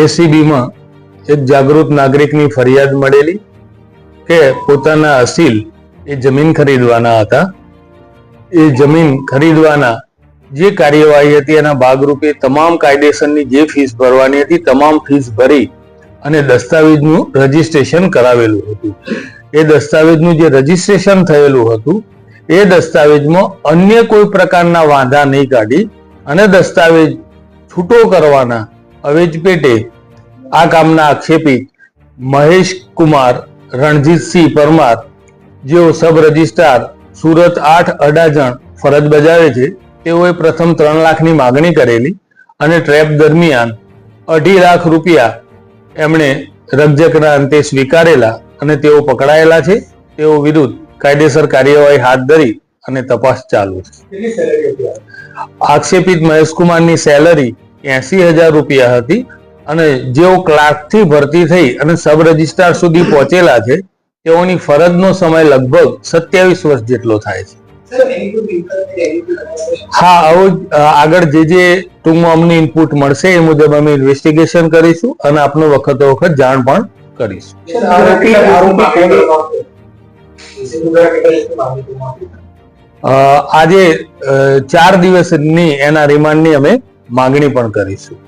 એસીબીમાં એક જાગૃત નાગરિકની ફરિયાદ મળેલી કે પોતાના અસીલ એ જમીન ખરીદવાના હતા. એ જમીન ખરીદવાના જે કાર્યવાહી હતી એના ભાગરૂપે તમામ કાયદેસરની જે ફીસ ભરવાની હતી, તમામ ફીસ ભરી અને દસ્તાવેજનું રજીસ્ટ્રેશન કરાવેલું હતું. એ દસ્તાવેજનું જે રજીસ્ટ્રેશન થયેલું હતું, એ દસ્તાવેજમાં અન્ય કોઈ પ્રકારના વાંધા નહીં કાઢી અને દસ્તાવેજ છૂટો કરવાના અવેજ પેટે આ કામના આક્ષેપી મહેશ કુમાર રણજીતસિંહ પરમાર, જેઓ સબ રજિસ્ટ્રાર, સુરત આઠ અડાજણ ફરજ બજાવે છે, તેઓએ પ્રથમ ત્રણ લાખની માગણી કરેલી અને ટ્રેપ દરમિયાન અઢી લાખ રૂપિયા એમણે રજકના અંતે સ્વીકારેલા અને તેઓ પકડાયેલા છે તેઓ વિરુદ્ધ કાયદેસર કાર્યવાહી હાથ ધરી અને તપાસ ચાલુ છે? આક્ષેપિત મહેશકુમારની સેલરી એસી હજાર રૂપિયા હતી અને જેઓ ક્લાર્કથી ભરતી થઈ અને સબ રજિસ્ટ્રાર સુધી પહોંચેલા છે તેઓની ફરજનો સમય લગભગ સત્યાવીસ વર્ષ જેટલો થાય છે? હા આવું જ, આગળ જે જે ટૂંકમાં અમને ઇનપુટ મળશે એ મુજબ અમે ઇન્વેસ્ટિગેશન કરીશું અને આપનો વખતો વખત જાણ પણ કરીશું આજે ચાર દિવસની એના રિમાન્ડની અમે માંગણી પણ કરીશું?